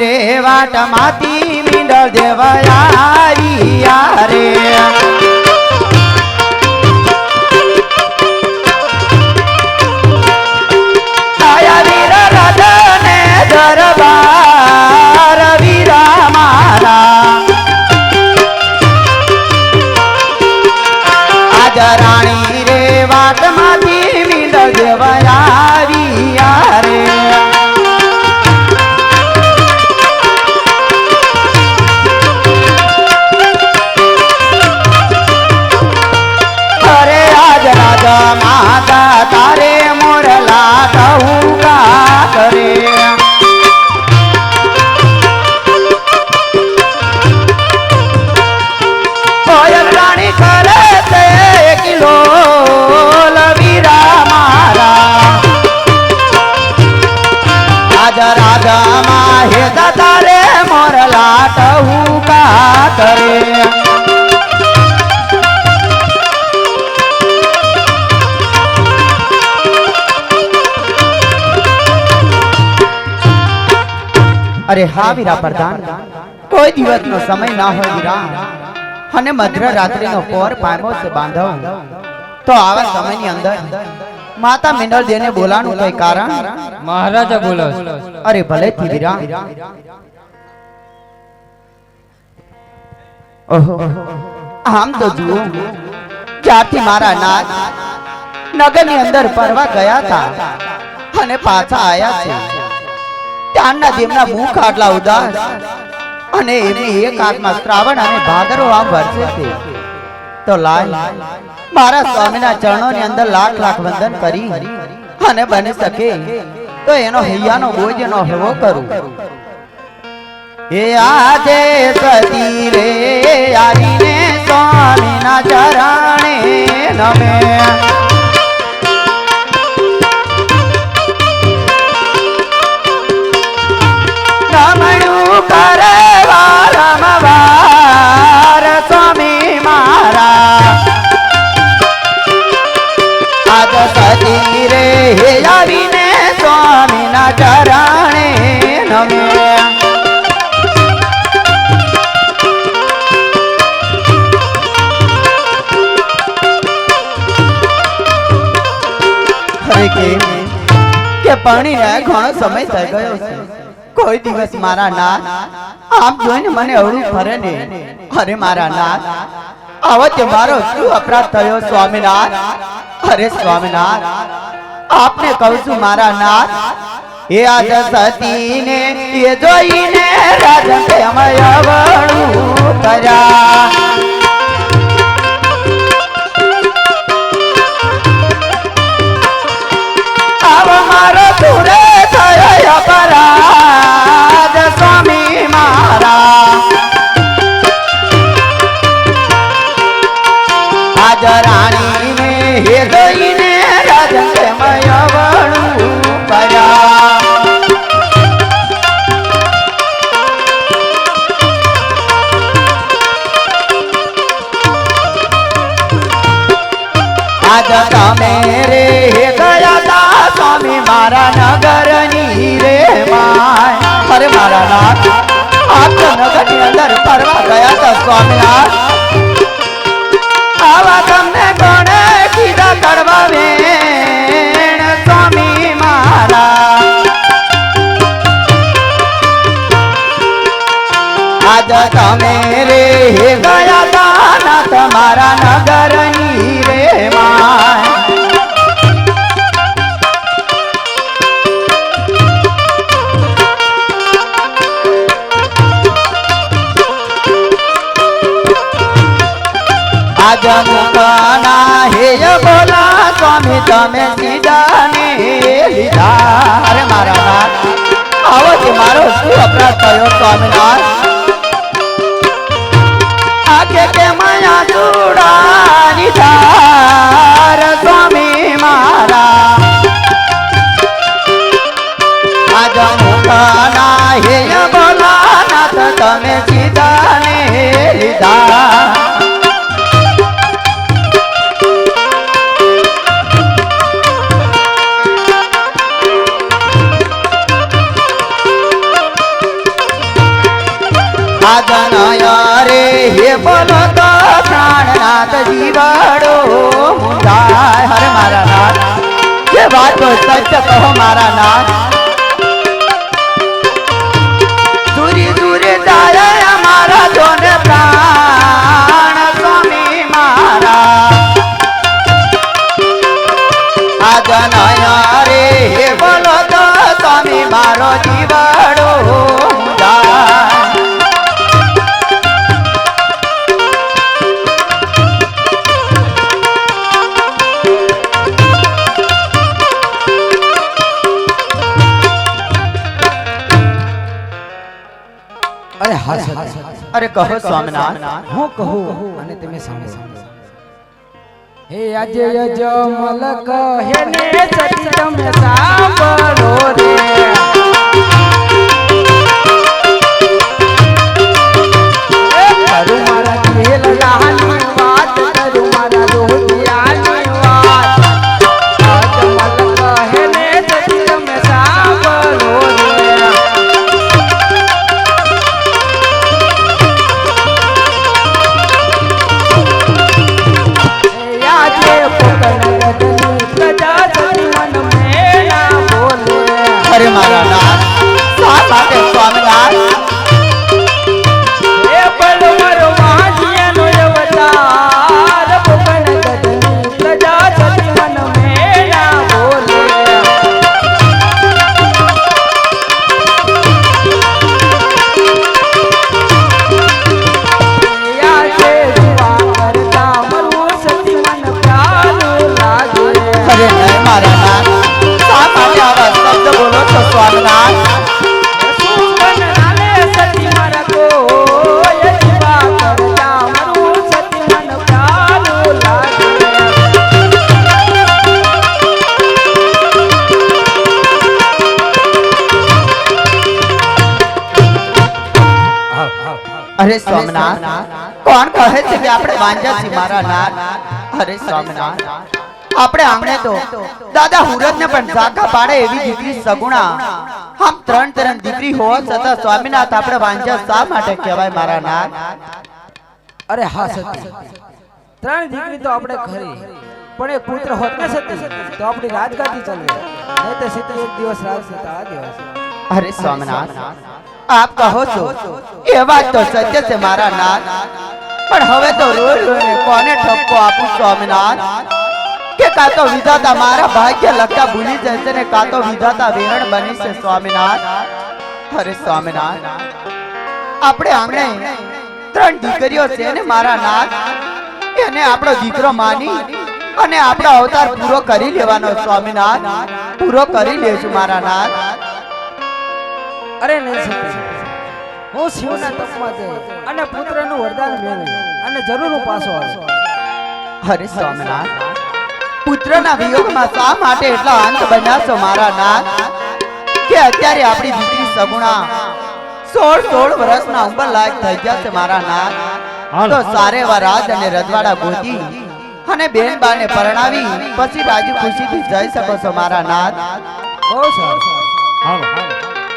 રે વાટમાંથી મીંડળ દેવયા રે. મોરલા કા કરે અરે હા વીરા પ્રધાન કોઈ દિવસનો સમય ના હોય વીરા અને મધ્ર રાત્રિનો પોર પામો છે બાંધવ તો આવા સમયની અંદર માતા મિનલ દેને બોલાનું કઈ કારણ મહારાજા બોલો અરે ભલે થી વીરા આમ તો જુઓ જ્યારથી મારા નાથ નગરની અંદર ફરવા ગયા હતા અને પાછા આયા છે. ત્યાંના તેમના મુખ આટલા ઉદાસ અને એમની એક હાથમાં શ્રાવણ અને ભાદરો આમ વરસે છે. તો લાલ મારા સ્વામીના ચરણોની અંદર લાખ લાખ વંદન કરી અને બની શકે તો એનો હૈયાનો બોજ એનો હળવો કરું. એ આજે સતી રે આવીને સ્વામીના ચરણે નમે. કે પાણીને ઘણો સમય થઈ ગયો છે. કોઈ દિવસ મારા નાથ, આમ જોઈને મને અવળું ફરે ને, અરે મારા નાથ, આવો તે મારો શું અપરાધ થયો સ્વામિનાથ? અરે સ્વામિનાથ, આપને કહું છું મારા નાથ, એ આજ સતીને, એ જોઈને રાજન પ્રેમ અવળું કર્યા. આજ તમે રે ગયા તા સ્વામી, મારા નગરની રે માય. અરે મારા નાથ આપ તો નગરની અંદર ફરવા ગયા તા સ્વામિનાથ. આવા તમને કોણે કીધા કરવા વેણ આજ તમે રે ગયા આજ હે બોલા, સ્વામી, તમે અરે મારા નાથ આવો છે મારો શું અપરાધ થયો, સ્વામિનાથ? આગે કે માયા જોડા ધાર બોલો તો પ્રાણનાથ જીવાડો મુંજાય હરે મારા નાથ. જે વાત સત્ય કહો મારા નાથ. દૂરી દૂરી જાય અમારા જોને પ્રાણ સ્વામી મારા આજનય રે બોલો તો સ્વામી મારો જીવાડો અરે હા સત્ય. અરે કહો સ્વામિનાથ. હું કહું અને તમે સાંભળો હે આજે યજમલ હે ને સતી તમે સાંભળો રે. અરે સ્વામિનાથ. કોણ કહે છે કે આપણે વાંજા છીએ મારા નાથ? અરે સ્વામિનાથ. આપણે આમણે તો દાદા હુરત ને પણ ઝાકા પાડે એવી દીકરી સગુણા. આમ ત્રણ ત્રણ દીકરી હોવા છતાં સ્વામિનાથ આપણે વાંજા શા માટે કહેવાય મારા નાથ? અરે હા સતી. ત્રણ દીકરી તો આપણે ખરી. પણ એક પુત્ર હોત ને સતી તો આપણી રાજગાદી ચાલે નહીં તો સિત્તેર દિવસ રાજ અરે સ્વામિનાથ. આપ કહો છો, એ વાત તો સત્ય છે મારા નાથ. પણ હવે તો રોજ કોને ઠપકો આપું સ્વામિનાથ? કે કાં તો વિધાતા મારા ભાગ્ય લગતા ભૂલી જશે ને કાં તો વિધાતા વેરણ બની છે સ્વામિનાથ? અરે સ્વામિનાથ, આપણે આંગણે ત્રણ દીકરીઓ છે ને મારા નાથ. એને આપણો દીકરો માની અને આપણો અવતાર પૂરો કરી લેવાનો સ્વામિનાથ. પૂરો કરી લેશું મારા નાથ. અરે નહીં સતી હું શિવના તપમાં જઈ અને પુત્રનું વરદાન મેળવી અને જરૂર હું પાછો આવું. હરે સ્વામિનાથ પુત્રના વિયોગમાં શા માટે એટલા અંત બન્યા મારા નાથ? કે અત્યારે આપણી દીકરી સગુણા સોળ સોળ વર્ષના ઉંમર લાયક થઈ ગયા છે મારા નાથ. તો સારે રાજ અને રજવાડા ગોતી અને બેન બાને પરણાવી પછી રાજી ખુશીથી જઈ શકો છો મારા નાથ. બહુ સારું